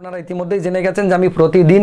আপনারা ইতিমধ্যেই জেনে গেছেন যে আমি প্রতিদিন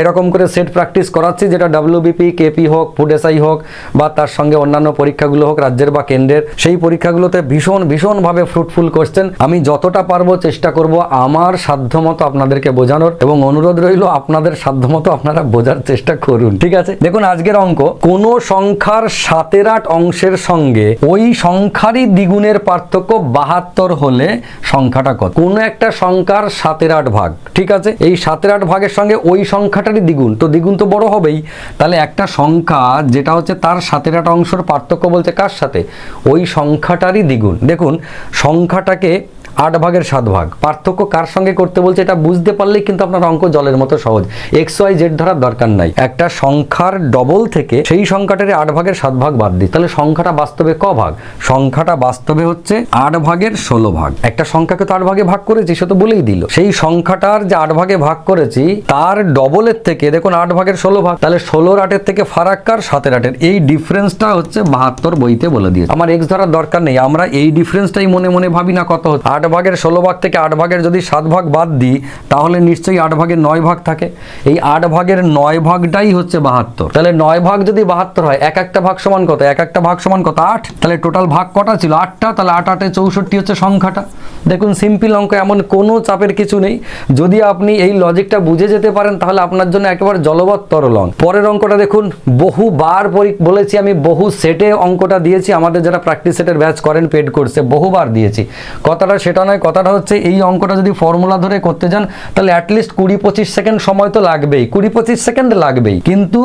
এরকম করে সেট প্র্যাকটিস করাচ্ছি যেটা ডাব্লিউবিপি কেপি হোক ফুড এসআই হোক, বা তার সঙ্গে অন্যান্য পরীক্ষাগুলো হোক, রাজ্যের বা কেন্দ্রের। সেই পরীক্ষাগুলোতে ভীষণ, ভীষণভাবে ফ্রুটফুল কোশ্চেন আমি যতটা পারব চেষ্টা করব আমার সাধ্যমতো আপনাদেরকে বোঝানোর এবং অনুরোধ রইল আপনাদের সাধ্যমতো আপনারা বোঝার চেষ্টা করুন। ঠিক আছে? দেখুন আজকের অঙ্ক, কোন সংখ্যার সাতের আট অংশের সঙ্গে ওই সংখ্যারই দ্বিগুণের পার্থক্য বাহাত্তর হলে সংখ্যাটা কত? কোন একটা সংখ্যার সাতের আট ভাগ। ঠিক আছে? এই সাতের আট ভাগের সঙ্গে ওই সংখ্যাটারই দ্বিগুণ। তো দ্বিগুণ তো বড় হবেই। তাহলে একটা সংখ্যা যেটা হচ্ছে তার সাতের আট অংশের পার্থক্য বলছে কার সাথে? ওই সংখ্যাটারই দ্বিগুণ। দেখুন, সংখ্যাটাকে আট ভাগের সাত ভাগ। পার্থক্য কার সঙ্গে করতে বলছে এটা বুঝতে পারলেই কিন্তু আপনার অঙ্ক জলের মতো সহজ। এক্স ওয়াই জেড ধরার দরকার নাই। একটা সংখ্যার ডবল থেকে সেই সংখ্যাটার আট ভাগের সাত ভাগ বাদ দিই। তাহলে সংখ্যাটা বাস্তবে ক ভাগ? সংখ্যাটা বাস্তবে হচ্ছে আট ভাগের ষোলো ভাগ। একটা সংখ্যাকে তো আট ভাগে ভাগ করেছি, সে তো বলেই দিল। সেই সংখ্যাটার যে আট ভাগে ভাগ করেছি, তার ডবলের থেকে দেখুন আট ভাগের ষোলো ভাগ, তাহলে ষোলোর আটের থেকে ফারাক্কার সাতের আটের। এই ডিফারেন্সটা হচ্ছে বাহাত্তর বইতে বলে দিয়েছে। আমার এক্স ধরার দরকার নেই। আমরা এই ডিফারেন্সটাই মনে মনে ভাবি না কত হচ্ছে। আট ভাগের ষোলো ভাগ থেকে আট ভাগের যদি সাত ভাগ বাদ দিই, তাহলে নিশ্চয়ই আট ভাগের নয় ভাগ থাকে। এই আট ভাগের নয় ভাগটাই হচ্ছে বাহাত্তর। তাহলে নয় ভাগ যদি বাহাত্তর হয়, এক একটা ভাগ সমান কত? এক একটা ভাগ সমান কত? আট। তাহলে টোটাল ভাগ কটা ছিল? আটটা। তাহলে আট আটে চৌষট্টি হচ্ছে সংখ্যাটা। দেখুন সিম্পল অঙ্ক, এমন কোনো চাপের কিছু নেই। যদি আপনি এই লজিকটা বুঝে যেতে পারেন, তাহলে আপনার জন্য একেবারে জলবৎ তরল অঙ্ক। পরের অঙ্কটা দেখুন, বহুবার বলেছি আমি, বহু সেটে অঙ্কটা দিয়েছি। আমাদের যারা প্র্যাকটিস সেটের ব্যাচ করেন পেড কোর্সে বহুবার দিয়েছি। কথাটা সেটা নয়, কথাটা হচ্ছে এই অঙ্কটা যদি ফর্মুলা ধরে করতে যান, তাহলে অ্যাটলিস্ট কুড়ি পঁচিশ সেকেন্ড সময় তো লাগবেই। কুড়ি পঁচিশ সেকেন্ড লাগবেই। কিন্তু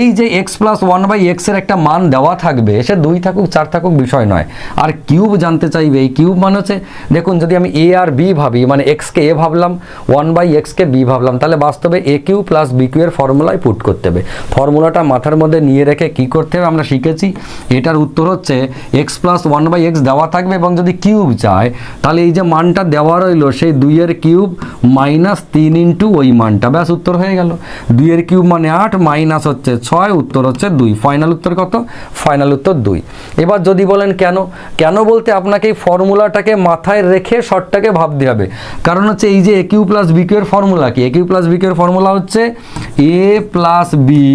এই যে এক্স প্লাস ওয়ান বাই এক্সের একটা মান দেওয়া থাকবে, সে দুই থাকুক, চার থাকুক বিষয় নয়। আর কিউব জানতে চাইবে, এই কিউব মানে হচ্ছে, দেখুন যদি আমি এ আর বি ভাবি মানে এক্সকে এ ভাবলাম ওয়ান বাই এক্সকে বি ভাবলাম, তাহলে বাস্তবে a cube plus b cube এর ফর্মুলায় পুট করতে হবে। ফর্মুলাটা মাথার মধ্যে নিয়ে রেখে কি করতে হবে, আমরা শিখেছি। এটার উত্তর হচ্ছে x plus one by x দেওয়া থাকবে এবং যদি কিউব চায় তাহলে এই যে মানটা দেওয়া রইল, সেই দুইয়ের কিউব মাইনাস তিন ইন্টু ওই মানটা। ব্যাস, উত্তর হয়ে গেল। দুইয়ের কিউব মানে আট, মাইনাস হচ্ছে ছয়, উত্তর হচ্ছে দুই। ফাইনাল উত্তর কত? ফাইনাল উত্তর দুই। এবার যদি বলেন কেন কেন বলতে আপনাকে এই ফর্মুলাটাকে মাথায় রেখে শর্টটাকে ভাবতে হবে? কারণ হচ্ছে এই যে a cube plus b cube এর ফর্মুলা কি? A cube plus b cube এর ফর্মুলা হচ্ছে এ প্লাস বি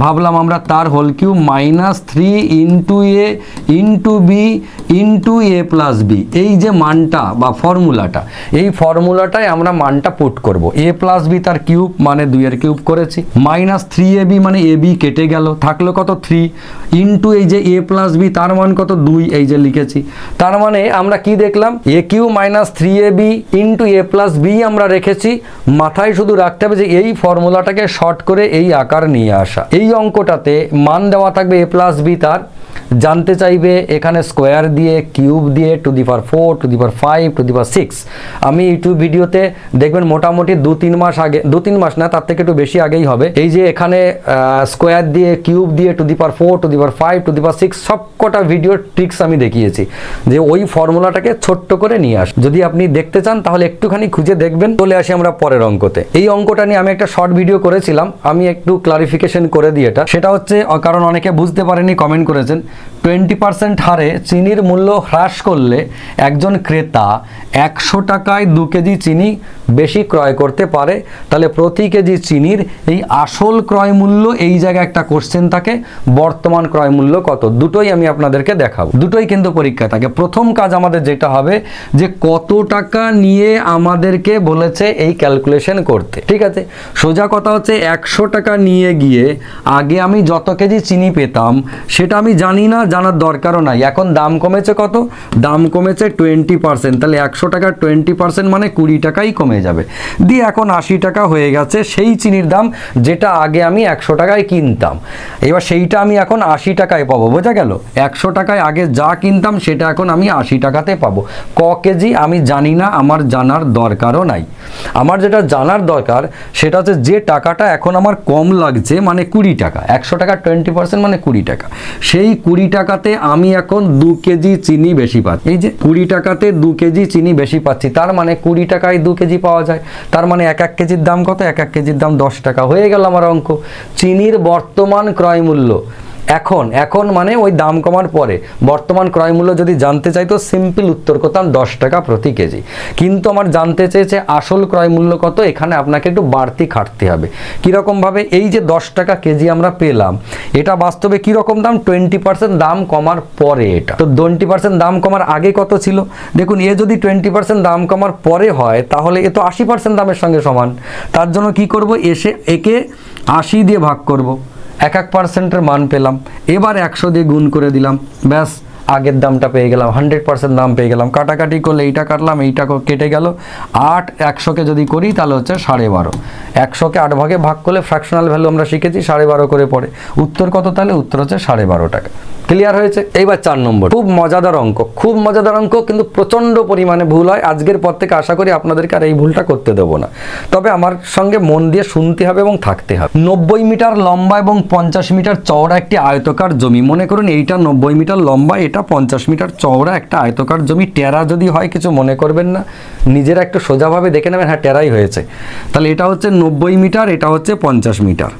ভাবলাম আমরা তার whole cube minus three into a into b into a plus b এই যে মানটা বা ফর্মুলাটা এই ফর্মুলাটায় আমরা মানটা পুট করব। এ প্লাস বি তার কিউব মানে দুইয়ের কিউব করেছি। মাইনাস থ্রি এ বি মানে এ বি কেটে গেল। থাকল কত থ্রি ইন্টু এই যে এ প্লাস বি তার মান কত দুই? এই যে লিখেছি। তার মানে আমরা কি দেখলাম? A cube minus three a b into a plus b আমরা রেখেছি। মাথায় শুধু রাখতে হবে যে এই ফর্মুলাটাকে শর্ট করে এই আকার নিয়ে আসা। এই অঙ্কটাতে মান দেওয়া থাকবে এ প্লাস বি তার জানতে চাইবে এখানে স্কোয়ার দিয়ে কিউব দিয়ে to the power four to the power five to the power six আমি ইউটিউব ভিডিওতে দেখবেন মোটামুটি দু তিন মাস আগে, দু তিন মাস না, তার থেকে একটু বেশি আগেই হবে। এই যে এখানে স্কোয়ার দিয়ে কিউব দিয়ে to the power four to the power five to the power six সব কটা ভিডিও ট্রিক্স আমি দেখিয়েছি। যে ওই ফর্মুলাটাকে ছোট্ট করে নিয়ে আস। যদি আপনি দেখতে চান, তাহলে একটুখানি খুঁজে দেখবেন। চলে আসি আমরা পরের অঙ্কতে। এই অঙ্কটা নিয়ে আমি একটা শর্ট ভিডিও করেছিলাম। আমি একটু ক্লারিফিকেশন করে দিই এটা। সেটা হচ্ছে, কারণ অনেকে বুঝতে পারেনি কমেন্ট করেছেন। টোয়েন্টি পার্সেন্ট হারে চিনির মূল্য হ্রাস করলে একজন ক্রেতা একশো টাকায় দু কেজি চিনি বেশি ক্রয় করতে পারে, তাহলে প্রতি কেজি চিনির এই আসল ক্রয় মূল্য এই জায়গায় একটা কোশ্চেন থাকে, বর্তমান ক্রয় মূল্য কত? দুটোই আমি আপনাদেরকে দেখাবো। দুটোই কিন্তু পরীক্ষা থাকে। প্রথম কাজ আমাদের যেটা হবে, যে কত টাকা নিয়ে আমাদেরকে বলেছে এই ক্যালকুলেশন করতে। ঠিক আছে? সোজা কথা হচ্ছে, একশো টাকা নিয়ে গিয়ে আগে আমি যত কেজি চিনি পেতাম, সেটা আমি জানি না, জানার দরকারও নাই। এখন দাম কমেছে কত? দাম কমেছে টোয়েন্টি পার্সেন্ট তাহলে একশো টাকার টোয়েন্টি পার্সেন্ট মানে কুড়ি টাকাই কমে যাবে। দিয়ে এখন আশি টাকা হয়ে গেছে, সেই চিনির দাম যেটা আগে আমি একশো টাকায় কিনতাম। এবার সেইটা আমি এখন আশি টাকায় পাবো, বোঝা গেল? একশো টাকায় আগে যা কিনতাম সেটা এখন আমি আশি টাকাতে পাবো। ক কেজি আমি জানি না, আমার জানার দরকারও নাই। আমার যেটা জানার দরকার সেটা হচ্ছে যে টাকাটা এখন আমার কম লাগছে মানে কুড়ি টাকা, একশো টাকা টোয়েন্টি পার্সেন্ট মানে কুড়ি টাকা। সেই কুড়ি টাকাতে আমি এখন দু কেজি চিনি বেশি পাচ্ছি। এই যে কুড়ি টাকাতে দু কেজি চিনি বেশি পাচ্ছি, তার মানে কুড়ি টাকায় দু কেজি পাওয়া যায়। তার মানে এক এক কেজির দাম কত? এক এক কেজির দাম দশ টাকা। হয়ে গেল আমার অঙ্ক। চিনির বর্তমান ক্রয় মূল্য। এখন এখন মানে ওই দাম কমার পরে। বর্তমান ক্রয় মূল্য যদি জানতে চাই তো সিম্পল উত্তর করতাম দশ টাকা প্রতি কেজি। কিন্তু আমার জানতে চেয়েছে আসল ক্রয় মূল্য কত, এখানে আপনাকে একটু বাড়তি খাটতে হবে। কীরকমভাবে এই যে দশ টাকা কেজি আমরা পেলাম, এটা বাস্তবে কীরকম দাম? টোয়েন্টি পার্সেন্ট দাম কমার পরে এটা। তো টোয়েন্টি পার্সেন্ট দাম কমার আগে কত ছিল? দেখুন, এ যদি টোয়েন্টি পার্সেন্ট দাম কমার পরে হয়, তাহলে এ তো আশি পার্সেন্ট দামের সঙ্গে সমান। তার জন্য কি করব? এসে একে আশি দিয়ে ভাগ করব। এক এক পার্সেন্টের মান পেলাম। এবার একশো দিয়ে গুণ করে দিলাম। ব্যাস আগের দামটা পেয়ে গেলাম হান্ড্রেড পার্সেন্ট দাম পেয়ে গেলাম। কাটাকাটি করলে এইটা কাটলাম, এইটা কেটে গেল। আট, একশোকে যদি করি তাহলে হচ্ছে সাড়ে বারো। একশোকে আট ভাগে ভাগ করলে ফ্র্যাকশনাল ভ্যালু আমরা শিখেছি, সাড়ে বারো করে পড়ে। উত্তর কত তাহলে? উত্তর হচ্ছে সাড়ে বারো টাকা। ক্লিয়ার হয়েছে? এইবার চার নম্বর। খুব মজাদার অঙ্ক, খুব মজাদার অঙ্ক, কিন্তু প্রচণ্ড পরিমাণে ভুল হয়। আজকের পর থেকে আশা করি আপনাদেরকে আর এই ভুলটা করতে দেবো না। তবে আমার সঙ্গে মন দিয়ে শুনতে হবে এবং থাকতে হবে। নব্বই মিটার লম্বা এবং পঞ্চাশ মিটার চওড়া একটি আয়তকার জমি। মনে করুন, এইটা নব্বই মিটার লম্বা এটা পঞ্চাশ মিটার চওড়া একটা আয়তকার জমি। টেরা যদি হয়, কিছু মনে করবেন না। নিজেরা একটু সোজাভাবে দেখে নেবেন হ্যাঁ টেরাই হয়েছে। তাহলে এটা হচ্ছে নব্বই মিটার, এটা হচ্ছে পঞ্চাশ মিটার।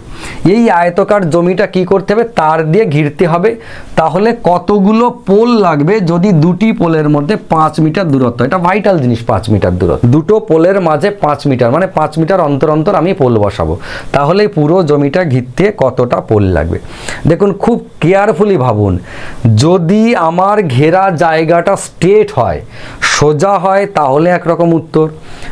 এই আয়তকার জমিটা কি করতে হবে? তার দিয়ে ঘিরতে হবে। তাহলে কতগুলো পোল লাগবে যদি দুটি পোলের মধ্যে পাঁচ মিটার দূরত্ব? এটা ভাইটাল জিনিস, পাঁচ মিটার দূরত্ব। দুটো পোলের মাঝে পাঁচ মিটার মানে পাঁচ মিটার অন্তর অন্তর আমি পোল বসাবো। তাহলে পুরো জমিটা ঘিরতে কতটা পোল লাগবে? দেখুন, খুব কেয়ারফুলি ভাবুন। যদি আমার ঘেরা জায়গাটা স্ট্রেট হয়, সোজা হয়, তাহলে একরকম উত্তর।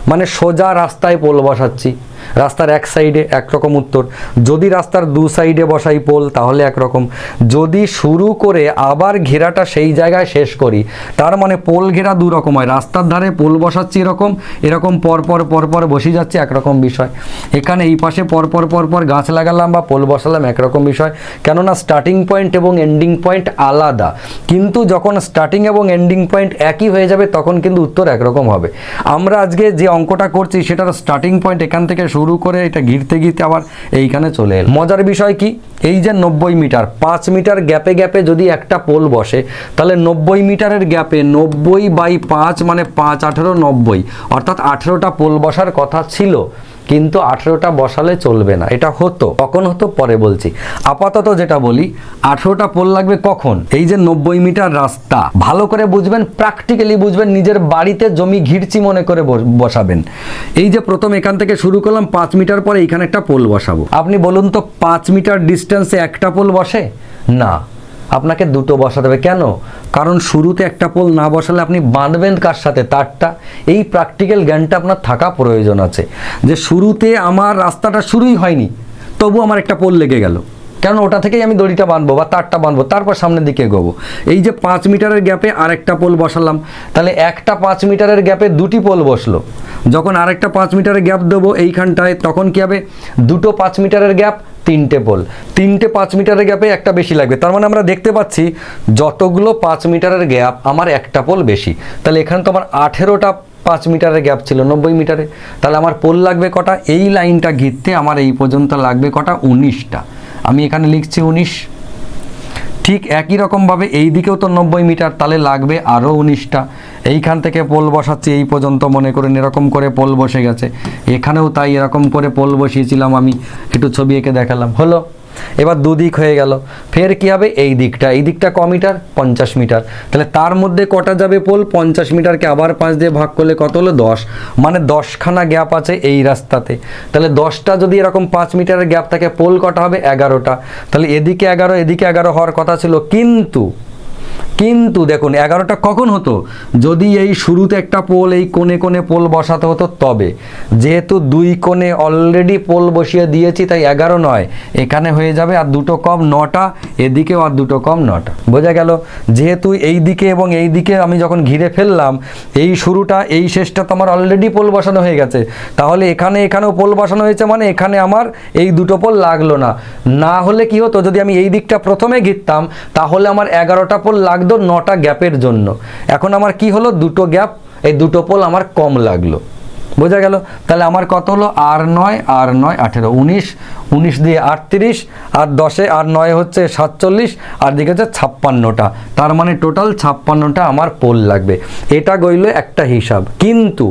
মানে সোজা রাস্তায় পোল বসাচ্ছি। রাস্তার এক সাইডে একরকম উত্তর। যদি রাস্তার দু সাইডে বসাই পোল, তাহলে একরকম। যদি শুরু করে আবার ঘেরাটা সেই জায়গায় শেষ করি, তার মানে পোল ঘেরা দু রকম হয়। রাস্তার ধারে পোল বসাচ্ছি এরকম এরকম পরপর পরপর বসে যাচ্ছে একরকম বিষয়। এখানে এই পাশে পরপর পরপর গাছ লাগালাম বা পোল বসালাম একরকম বিষয়। কেননা স্টার্টিং পয়েন্ট এবং এন্ডিং পয়েন্ট আলাদা। কিন্তু যখন স্টার্টিং এবং এন্ডিং পয়েন্ট একই হয়ে যাবে, তখন কিন্তু উত্তর একরকম হবে। আমরা আজকে যে অঙ্কটা করছি, সেটার স্টার্টিং পয়েন্ট এখান থেকে শুরু করে এটা ঘিরতে গিরতে আবার এইখানে চলে এল। মজার বিষয় কি? এই যে নব্বই মিটার, পাঁচ মিটার গ্যাপে গ্যাপে যদি একটা পোল বসে, তাহলে নব্বই মিটারের গ্যাপে নব্বই বাই পাঁচ মানে পাঁচ আঠেরো নব্বই, অর্থাৎ আঠেরোটা পোল বসার কথা ছিল। কিন্তু আঠেরোটা বসালে চলবে না। এটা হতো, কখন হতো পরে বলছি। আপাতত যেটা বলি, আঠেরোটা পোল লাগবে কখন? এই যে নব্বই মিটার রাস্তা, ভালো করে বুঝবেন প্র্যাকটিক্যালি বুঝবেন, নিজের বাড়িতে জমি ঘিরছি মনে করে বস- বসাবেন। এই যে প্রথম এখান থেকে শুরু করলাম, পাঁচ মিটার পরে এখানে একটা পোল বসাবো। আপনি বলুন তো, পাঁচ মিটার ডিস্টেন্সে একটা পোল বসে? না। আপনাকে দুটো বসাতে হবে। কেন? কারণ শুরুতে একটা পোল না বসালে আপনি বাঁধবেন কার সাথে? তারটা। এই প্র্যাকটিক্যাল জ্ঞানটা আপনার থাকা প্রয়োজন আছে। যে শুরুতে আমার রাস্তাটা শুরুই হয়নি, তবু আমার একটা পোল লেগে গেল। কেন? ওটা থেকেই আমি দড়িটা বাঁধবো বা তারটা বাঁধবো, তারপর সামনের দিকে এগোবো। এই যে পাঁচ মিটারের গ্যাপে আরেকটা পোল বসালাম, তাহলে একটা পাঁচ মিটারের গ্যাপে দুটি পোল বসল। যখন আরেকটা পাঁচ মিটারের গ্যাপ দেবো এইখানটায়, তখন কি হবে? দুটো পাঁচ মিটারের গ্যাপ, তিনটে পোল তিনটে পাঁচ মিটারের গ্যাপে একটা বেশি লাগবে। তার মানে আমরা দেখতে পাচ্ছি যতগুলো পাঁচ মিটারের গ্যাপ, আমার একটা পোল বেশি। তাহলে এখানে তো আমার আঠেরোটা পাঁচ মিটারের গ্যাপ ছিল, নব্বই মিটারে। তাহলে আমার পোল লাগবে কটা? এই লাইনটা ঘিরতে আমার এই পর্যন্ত লাগবে কটা? উনিশটা। আমি এখানে লিখছি উনিশ। ঠিক একই রকমভাবে এই দিকেও তো নব্বই মিটার, তাহলে লাগবে আরও উনিশটা। এইখান থেকে পোল বসাচ্ছি, এই পর্যন্ত মনে করেন এরকম করে পোল বসে গেছে। এখানেও তাই এরকম করে পোল বসিয়েছিলাম আমি, একটু ছবি এঁকে দেখালাম। হলো, এবার দুদিক হয়ে গেল। ফের কি হবে? এই দিকটা। এই দিকটা ক মিটার? পঞ্চাশ মিটার। তাহলে তার মধ্যে কটা যাবে পোল? পঞ্চাশ মিটারকে আবার পাঁচ দিয়ে ভাগ করলে কত হলো? দশ। মানে দশখানা গ্যাপ আছে এই রাস্তাতে। তাহলে দশটা যদি এরকম পাঁচ মিটারের গ্যাপ থাকে, পোল কটা হবে? এগারোটা। তাহলে এদিকে এগারো এদিকে এগারো হওয়ার কথা ছিল। কিন্তু কিন্তু দেখুন, এগারোটা কখন হতো? যদি এই শুরুতে একটা পোল, এই কোণে কোণে পোল বসাতে হতো, তবে। যেহেতু দুই কোণে অলরেডি পোল বসিয়ে দিয়েছি, তাই এগারো নয়। এখানে হয়ে যাবে আর দুটো কম নটা, এদিকেও আর দুটো কম নটা। বোঝা গেল? যেহেতু এই দিকে এবং এই দিকে আমি যখন ঘিরে ফেললাম, এই শুরুটা, এই শেষটা তো আমার অলরেডি পোল বসানো হয়ে গেছে। তাহলে এখানে এখানেও পোল বসানো হয়েছে মানে এখানে আমার এই দুটো পোল লাগল না। না হলে কি হতো, যদি আমি এই দিকটা প্রথমে ঘিরতাম, তাহলে আমার এগারোটা পোল লাগতো নটা গ্যাপের জন্য। এখন আমার কি হলো? দুটো গ্যাপ, এই দুটো পোল আমার কম লাগল। বোঝা গেল? তাহলে আমার কত হলো? আর নয় আর নয়, আঠেরো, উনিশ উনিশ দিয়ে আটত্রিশ, আর দশে আর নয় হচ্ছে সাতচল্লিশ, আর দিকে হচ্ছে ছাপ্পান্নটা। তার মানে টোটাল ছাপ্পান্নটা আমার পোল লাগবে। এটা গইল একটা হিসাব। কিন্তু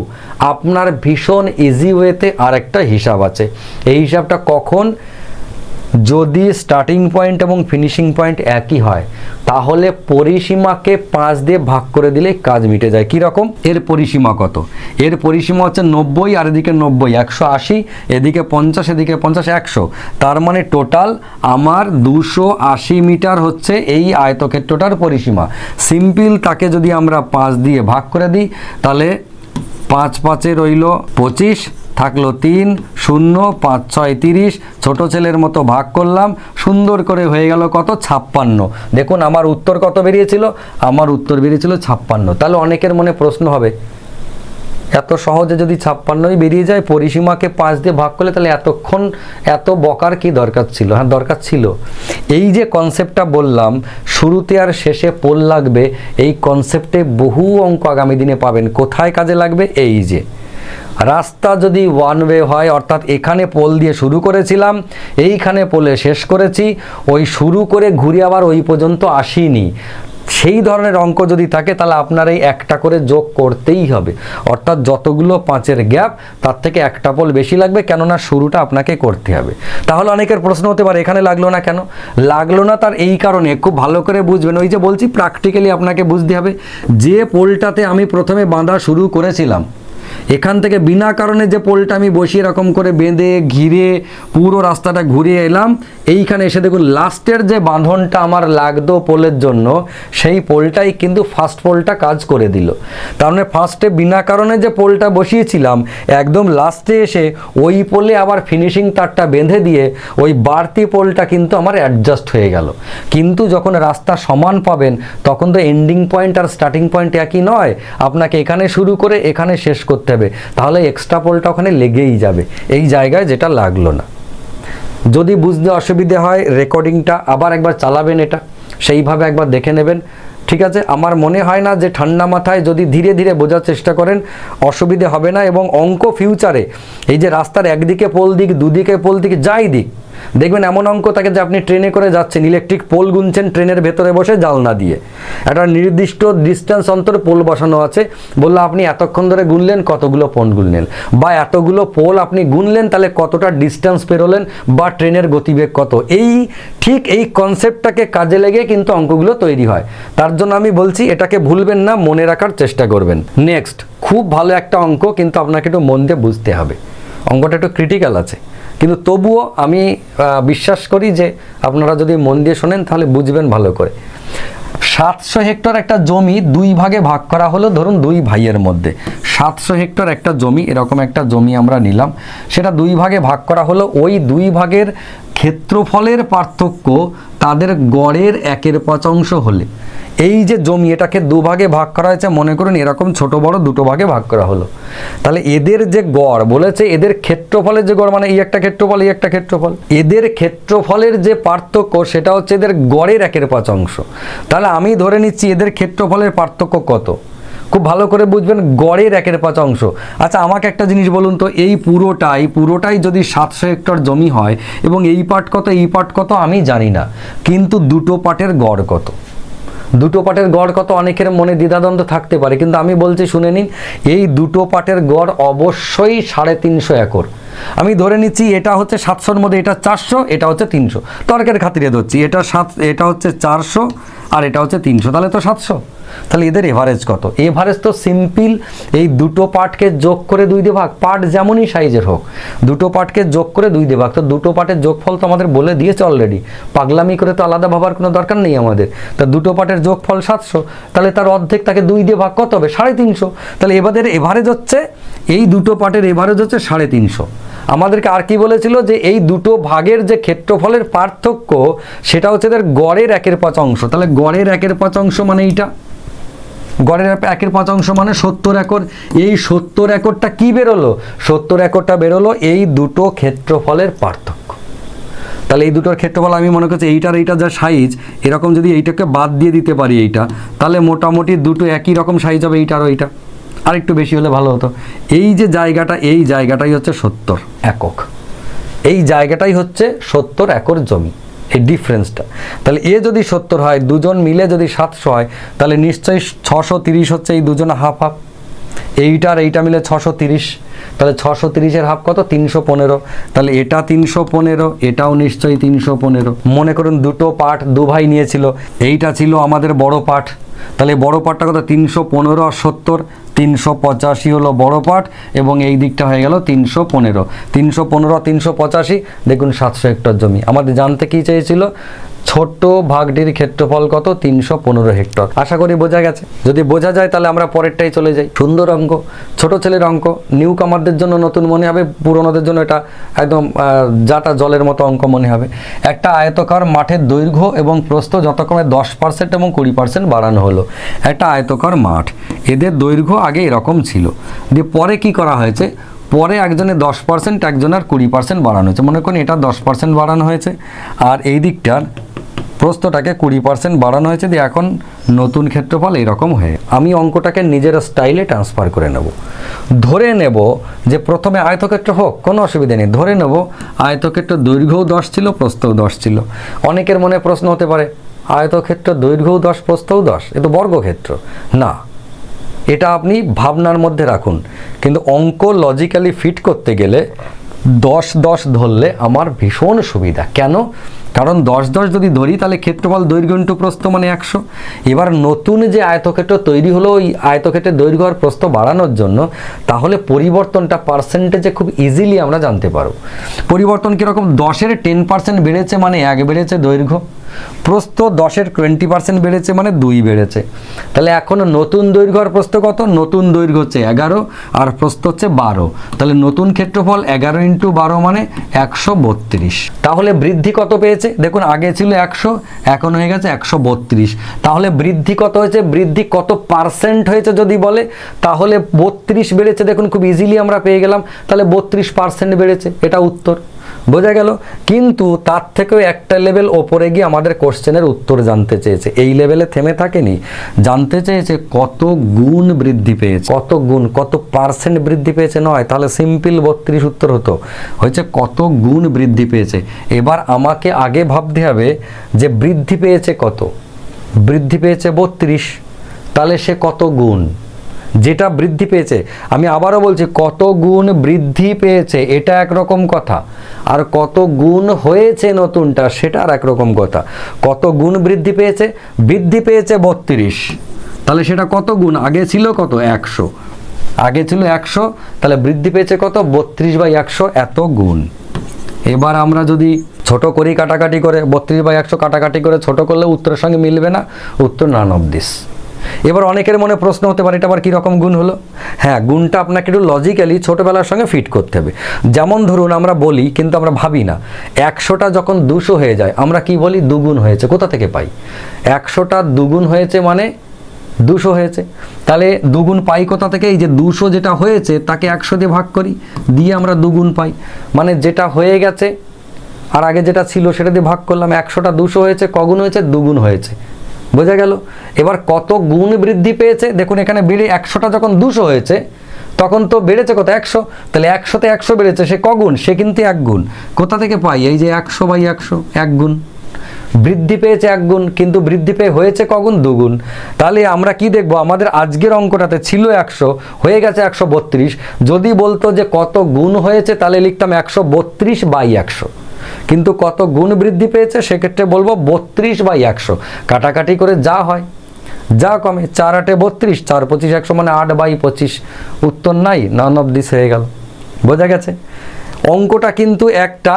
আপনার ভীষণ ইজি ওয়েতে আর একটা হিসাব আছে। এই হিসাবটা কখন যদি স্টার্টিং পয়েন্ট এবং ফিনিশিং পয়েন্ট একই হয়, তাহলে পরিসীমাকে পাঁচ দিয়ে ভাগ করে দিলে কাজ মিটে যায়। কীরকম এর পরিসীমা কত? এর পরিসীমা হচ্ছে নব্বই, আর এদিকে নব্বই, একশো আশি, এদিকে পঞ্চাশ এদিকে পঞ্চাশ, একশো। তার মানে টোটাল আমার দুশো আশি মিটার হচ্ছে এই আয়তক্ষেত্রটার পরিসীমা। সিম্পল তাকে যদি আমরা পাঁচ দিয়ে ভাগ করে দিই, তাহলে পাঁচ পাঁচে রইল পঁচিশ থাকল তিন, শূন্য, পাঁচ, ছয়, তিরিশ। ছোটো ছেলের মতো ভাগ করলাম। সুন্দর করে হয়ে গেল কত? ছাপ্পান্ন। দেখুন, আমার উত্তর কত বেরিয়েছিল? আমার উত্তর বেরিয়েছিল ছাপ্পান্ন। তাহলে অনেকের মনে প্রশ্ন হবে, এত সহজে যদি ছাপ্পান্নই বেরিয়ে যায়, পরিসীমাকে পাঁচ দিয়ে ভাগ করলে তাহলে এতক্ষণ এত বকার কি দরকার ছিল? হ্যাঁ দরকার ছিল। এই যে কনসেপ্টটা বললাম, শুরুতে আর শেষে পোল লাগবে, এই কনসেপ্টে বহু অঙ্ক আগামী দিনে পাবেন। কোথায় কাজে লাগবে? এই যে। রাস্তা যদি ওয়ান ওয়ে হয়, অর্থাৎ এখানে পোল দিয়ে শুরু করেছিলাম, এইখানে পোলে শেষ করেছি, ওই শুরু করে ঘুরে আবার ওই পর্যন্ত আসিনি। সেই ধরনের অঙ্ক যদি থাকে, তাহলে আপনার এই একটা করে যোগ করতেই হবে। অর্থাৎ যতগুলো পাঁচের গ্যাপ, তার থেকে একটা পোল বেশি লাগবে, কেননা শুরুটা আপনাকে করতে হবে। তাহলে অনেকের প্রশ্ন হতে পারে, এখানে লাগল না কেন? লাগল না তার এই কারণে, খুব ভালো করে বুঝবেন। ওই যে বলছি প্র্যাকটিক্যালি আপনাকে বুঝতে হবে, যে পোলটাতে আমি প্রথমে বাঁধা শুরু করেছিলাম এখান থেকে বিনা কারণে যে পোলটা আমি বসিয়ে এরকম করে বেঁধে, ঘিরে, পুরো রাস্তাটা ঘুরিয়ে এলাম, এইখানে এসে দেখুন, লাস্টের যে বাঁধনটা আমার লাগতো পোলের জন্য, সেই পোলটাই কিন্তু ফার্স্ট পোলটা কাজ করে দিল। তার মানে ফার্স্টে বিনা কারণে যে পোলটা বসিয়েছিলাম, একদম লাস্টে এসে ওই পোলে আবার ফিনিশিং তারটা বেঁধে দিয়ে ওই বাড়তি পোলটা কিন্তু আমার অ্যাডজাস্ট হয়ে গেল। কিন্তু যখন রাস্তা সমান পাবেন, তখন তো এন্ডিং পয়েন্ট আর স্টার্টিং পয়েন্ট একই নয়। আপনাকে এখানে শুরু করে এখানে শেষ করতে হবে। তাহলে এক্সট্রা পোলটা ওখানে লেগেই যাবে। এই জায়গায় যেটা লাগল না। যদি বুঝতে অসুবিধে হয় রেকর্ডিংটা আবার একবার চালাবেন এটা। সেইভাবে একবার দেখে নেবেন। ঠিক আছে, আমার মনে হয় না যে ঠান্ডা মাথায় যদি ধীরে ধীরে বোঝার চেষ্টা করেন, অসুবিধে হবে না এবং অঙ্ক ফিউচারে এই যে রাস্তার একদিকে পোল দিক, দুদিকে পোল দিক, যাই দিক দেখবেন এমন অঙ্ক থাকে যে আপনি ট্রেনে করে যাচ্ছেন ইলেকট্রিক পোল গুনছেন ট্রেনের ভেতরে বসে জালনা দিয়ে। একটা নির্দিষ্ট ডিস্টেন্স অন্তর পোল বসানো আছে। বলল, আপনি এতক্ষণ ধরে গুনলেন, কতগুলো পোল গুনলেন? বা এতগুলো পোল আপনি গুনলেন, তাহলে কতটা ডিস্টেন্স পেরোলেন? বা ট্রেনের গতিবেগ কত? এই, ঠিক এই কনসেপ্টটাকে কাজে লেগে কিন্তু অঙ্কগুলো তৈরি হয়। তার জন্য আমি বলছি, এটাকে ভুলবেন না, মনে রাখার চেষ্টা করবেন। নেক্সট খুব ভালো একটা অঙ্ক, কিন্তু আপনাকে একটু মন দিয়ে বুঝতে হবে। অঙ্কটা একটু ক্রিটিক্যাল আছে। কিন্তু তবুও আমি বিশ্বাস করি যে আপনারা যদি মন দিয়ে শোনেন তাহলে বুঝবেন ভালো করে। সাতশো হেক্টর একটা জমি দুই ভাগে ভাগ করা হলো, ধরুন দুই ভাইয়ের মধ্যে। সাতশো হেক্টর একটা জমি, এরকম একটা জমি আমরা নিলাম। সেটা দুই ভাগে ভাগ করা হলো, ওই দুই ভাগের ক্ষেত্রফলের পার্থক্য তাদের গড়ের একের পাঁচ অংশ হলে। এই যে জমি, এটাকে দুভাগে ভাগ করা হয়েছে, মনে করুন এরকম ছোট বড় দুটো ভাগে ভাগ করা হলো। তাহলে এদের যে গড় বলেছে, এদের ক্ষেত্রফলের যে গড় মানে এই একটা ক্ষেত্রফল, এই একটা ক্ষেত্রফল। এদের ক্ষেত্রফলের যে পার্থক্য, সেটা হচ্ছে এদের গড়ের একের পাঁচ অংশ। তাহলে আমি ধরে নিচ্ছি এদের ক্ষেত্রফলের পার্থক্য কত? খুব ভালো করে বুঝবেন গড়ের একের পাঁচ অংশ। আচ্ছা আমাকে একটা জিনিস বলুন তো, এই পুরোটাই পুরোটাই যদি সাতশো হেক্টর জমি হয়, এবং এই পাট কত, এই পাট কত আমি জানি না, কিন্তু দুটো পাটের গড় কত? দুটো পাটের গড় কত অনেকের মনে দ্বিধাদ্বন্দ্ব থাকতে পারে, কিন্তু আমি বলছি শুনে নিন, এই দুটো পাটের গড় অবশ্যই সাড়ে তিনশো একর। আমি ধরে নিচ্ছি এটা হচ্ছে সাতশোর মধ্যে এটা চারশো, এটা হচ্ছে তিনশো। তর্কের খাতিরে ধরছি, এটা সাত, এটা হচ্ছে চারশো আর এটা হচ্ছে তিনশো, তাহলে তো সাতশো। তাহলে এদের এভারেজ কত? এভারেজ তো সিম্পল এই দুটো পার্টকে যোগ করে দুই দিয়ে ভাগ পার্ট যেমনই সাইজের হোক, দুটো পার্টকে যোগ করে দুই দিয়ে ভাগ তো দুটো পার্টের যোগফল তো আমাদের বলে দিয়েছে অলরেডি পাগলামি করে তো আলাদা ভাবার কোনো দরকার নেই আমাদের। তা দুটো পার্টের যোগফল সাতশো, তাহলে তার অর্ধেক তাকে দুই দিয়ে ভাগ কত হবে? সাড়ে তিনশো। তাহলে এবারের এভারেজ হচ্ছে, এই দুটো পার্টের এভারেজ হচ্ছে সাড়ে তিনশো। আমাদেরকে আর কি বলেছিল যে এই দুটো ভাগের যে ক্ষেত্রফলের পার্থক্য, সেটা হচ্ছে এদের গড়ের একের পাঁচ অংশ। তাহলে গড়ের একের পাঁচ অংশ মানে এইটা? গড়ের একের পাঁচ অংশ মানে সত্তর একর। এই সত্তর একরটা কি বেরোলো? সত্তর একরটা বেরোলো এই দুটো ক্ষেত্রফলের পার্থক্য। তাহলে এই দুটোর ক্ষেত্রফল আমি মনে করছি এইটার এইটা যা সাইজ এরকম যদি এইটাকে বাদ দিয়ে দিতে পারি এইটা, তাহলে মোটামুটি দুটো একই রকম সাইজ হবে এইটার ওইটা। আর একটু বেশি হলে ভালো হতো। এই যে জায়গাটা, এই জায়গাটাই হচ্ছে সত্তর একক। এই জায়গাটাই হচ্ছে সত্তর একর জমি। এই ডিফারেন্সটা তাহলে এ যদি সত্তর হয়, দুজন মিলে যদি সাতশো হয়, তাহলে নিশ্চয়ই ছশো তিরিশ হচ্ছে এই দুজনে হাফ হাফ এইটা আর এইটা মিলে ছশো তিরিশ। তাহলে ছশো তিরিশের হাফ কত? তিনশো পনেরো। তাহলে এটা তিনশো পনেরো, এটাও নিশ্চয়ই তিনশো পনেরো। মনে করুন দুটো পাঠ দু ভাই নিয়েছিল। এইটা ছিল আমাদের বড় পার্ট তাহলে বড় পাটটা কত? তিনশো পনেরো আর সত্তর? তিনশো পঁচাশি হলো বড় পাট এবং এই দিকটা হয়ে গেল তিনশো পনেরো। তিনশো পনেরো তিনশো পঁচাশি, দেখুন সাতশো হেক্টর জমি। আমাদের জানতে কী চেয়েছিল? ছোট্ট ভাগটির ক্ষেত্রফল কত? তিনশো পনেরো হেক্টর। আশা করি বোঝা গেছে। যদি বোঝা যায়, তাহলে আমরা পরেরটাই চলে যাই। সুন্দর অঙ্ক। ছোট ছেলের অঙ্ক। নিউ কামারদের জন্য নতুন মনে হবে। পুরোনোদের জন্য এটা একদম যাটা জলের মতো অঙ্ক মনে হবে। একটা আয়তকার মাঠের দৈর্ঘ্য এবং প্রস্থ যথাক্রমে দশ পার্সেন্ট এবং কুড়ি পার্সেন্ট বাড়ানো হলো। একটা আয়তকার মাঠ। এদের দৈর্ঘ্য আগে এরকম ছিল। দিয়ে পরে কি করা হয়েছে? পরে একজনের দশ পার্সেন্ট, একজনের কুড়ি পার্সেন্ট বাড়ানো হয়েছে। মনে করুন এটা দশ পার্সেন্ট বাড়ানো হয়েছে। আর এই দিকটার প্রস্তটাকে কুড়ি পার্সেন্ট বাড়ানো হয়েছে দিয়ে এখন নতুন ক্ষেত্রফল এরকম হয়ে। আমি অঙ্কটাকে নিজের স্টাইলে ট্রান্সফার করে নেব। ধরে নেব যে প্রথমে আয়তক্ষেত্র হোক, কোনো অসুবিধা নেই। ধরে নেব আয়তক্ষেত্র দৈর্ঘ্যও দশ ছিল, প্রস্থও দশ ছিল। অনেকের মনে প্রশ্ন হতে পারে, আয়তক্ষেত্র দৈর্ঘ্যও দশ, প্রস্থও দশ? এ তো বর্গক্ষেত্র। না। এটা আপনি ভাবনার মধ্যে রাখুন। কিন্তু অঙ্ক লজিক্যালি ফিট করতে গেলে দশ দশ ধরলে আমার ভীষণ সুবিধা। কেন? কারণ দশ দশ যদি ধরি, তাহলে ক্ষেত্রফল দৈর্ঘ্য ইন্টু প্রস্থ মানে একশো। এবার নতুন যে আয়তক্ষেত্র তৈরি হলো, ওই আয়তক্ষেত্রের দৈর্ঘ্য আর প্রস্থ বাড়ানোর জন্য, তাহলে পরিবর্তনটা পার্সেন্টেজে খুব ইজিলি আমরা জানতে পারব। পরিবর্তন কীরকম? দশের টেন পার্সেন্ট বেড়েছে মানে এক বেড়েছে দৈর্ঘ্য। প্রস্থ দশের টোয়েন্টি পার্সেন্ট বেড়েছে মানে দুই বেড়েছে। তাহলে এখনও নতুন দৈর্ঘ্য আর প্রস্থ কত? নতুন দৈর্ঘ্য হচ্ছে এগারো আর প্রস্থ হচ্ছে বারো। তাহলে নতুন ক্ষেত্রফল এগারো ইন্টু বারো মানে একশো বত্রিশ। তাহলে বৃদ্ধি কত পেয়েছে? দেখুন, আগে ছিল একশো, এখন হয়ে গেছে একশো বত্রিশ। তাহলে বৃদ্ধি কত হয়েছে? বৃদ্ধি কত পার্সেন্ট হয়েছে যদি বলে, তাহলে বত্রিশ বেড়েছে। দেখুন, খুব ইজিলি আমরা পেয়ে গেলাম। তাহলে বত্রিশ পার্সেন্ট বেড়েছে। এটা উত্তর। বোঝা গেল? কিন্তু তার থেকেও একটা লেভেল ওপরে গিয়ে আমাদের কোশ্চেনের উত্তর জানতে চেয়েছে। এই লেভেলে থেমে থাকেনি। জানতে চেয়েছে কত গুণ বৃদ্ধি পেয়েছে। কত গুণ, কত পার্সেন্ট বৃদ্ধি পেয়েছে নয়, তাহলে সিম্পল বত্রিশ উত্তর হতো। হয়েছে কত গুণ বৃদ্ধি পেয়েছে। এবার আমাকে আগে ভাবতে হবে যে বৃদ্ধি পেয়েছে কত? বৃদ্ধি পেয়েছে বত্রিশ, তাহলে সে কত গুণ? যেটা বৃদ্ধি পেয়েছে। আমি আবারও বলছি, কত গুণ বৃদ্ধি পেয়েছে, এটা একরকম কথা। আর কত গুণ হয়েছে নতুনটা, সেটা আর একরকম কথা। কত গুণ বৃদ্ধি পেয়েছে? বৃদ্ধি পেয়েছে বত্রিশ। তাহলে সেটা কত গুণ? আগে ছিল কত? একশো। আগে ছিল একশো, তাহলে বৃদ্ধি পেয়েছে কত? বত্রিশ বাই একশো, এত গুণ। এবার আমরা যদি ছোট করি কাটাকাটি করে, বত্রিশ বাই একশো কাটাকাটি করে ছোট করলে উত্তরের সঙ্গে মিলবে না? উত্তর নান অফ দিস। এবার অনেকের মনে প্রশ্ন হতে পারে, এটা আবার কীরকম গুণ হলো? হ্যাঁ গুণটা আপনাকে একটু লজিক্যালি ছোটোবেলার সঙ্গে ফিট করতে হবে। যেমন ধরুন, আমরা বলি, কিন্তু আমরা ভাবি না, একশোটা যখন দুশো হয়ে যায়, আমরা কি বলি? দুগুণ হয়েছে, কোথা থেকে পাই? একশোটা দুগুণ হয়েছে মানে দুশো হয়েছে। তাহলে দুগুণ পাই কোথা থেকে? এই যে দুশো যেটা হয়েছে, তাকে একশো দিয়ে ভাগ করি, দিয়ে আমরা দুগুণ পাই। মানে যেটা হয়ে গেছে, আর আগে যেটা ছিল, সেটা দিয়ে ভাগ করলাম। একশোটা দুশো হয়েছে, কগুণ হয়েছে? দুগুণ হয়েছে। বোঝা গেল? এবার কত গুণ বৃদ্ধি পেয়েছে? দেখুন, এখানে বেড়ে একশোটা যখন দুশো হয়েছে, তখন তো বেড়েছে কত? একশো? তাহলে একশোতে একশো বেড়েছে, সে কগুণ? সে কিন্তু এক গুণ কোথা থেকে পাই? এই যে একশো বাই একশো এক গুণ বৃদ্ধি পেয়েছে এক গুণ কিন্তু বৃদ্ধি পেয়ে হয়েছে কগুণ? দুগুণ। তাহলে আমরা কি দেখব? আমাদের আজকের অঙ্কটাতে ছিল একশো, হয়ে গেছে একশো বত্রিশ। যদি বলতো যে কত গুণ হয়েছে, তাহলে লিখতাম একশো বত্রিশ বাই একশো। কিন্তু কত গুণ বৃদ্ধি পেয়েছে, সেক্ষেত্রে বলব বত্রিশ বাই একশো। কাটাকাটি করে যা হয়। যা কমে চার আটে বত্রিশ, চার পঁচিশ একশো মানে আট বাই পঁচিশ। উত্তর নাই নান অফ দিস হয়ে গেল। বোঝা গেছে? অঙ্কটা কিন্তু একটা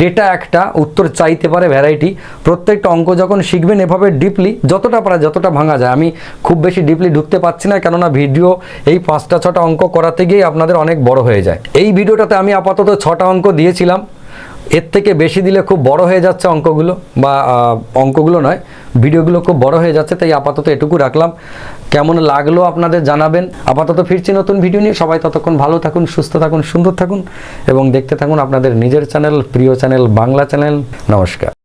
ডেটা একটা, উত্তর চাইতে পারে ভ্যারাইটি প্রত্যেকটা অঙ্ক যখন শিখবেন এভাবে ডিপলি যতটা পারা যতটা ভাঙা যায়। আমি খুব বেশি ডিপলি ঢুকতে পারছি না, কেননা ভিডিও এই পাঁচটা ছটা অঙ্ক করাতে গিয়ে আপনাদের অনেক বড় হয়ে যায়। এই ভিডিওটাতে আমি আপাতত ছটা অঙ্ক দিয়েছিলাম। এর থেকে বেশি দিলে খুব বড় হয়ে যাচ্ছে অঙ্কগুলো বা অঙ্কগুলো নয়, ভিডিওগুলো খুব বড় হয়ে যাচ্ছে, তাই আপাতত এটুকু রাখলাম। কেমন লাগল আপনাদের জানাবেন। আপাতত ফিরছি নতুন ভিডিও নিয়ে। সবাই ততক্ষণ ভালো থাকুন, সুস্থ থাকুন, সুন্দর থাকুন এবং দেখতে থাকুন আপনাদের নিজের চ্যানেল, প্রিয় চ্যানেল, বাংলা চ্যানেল। নমস্কার।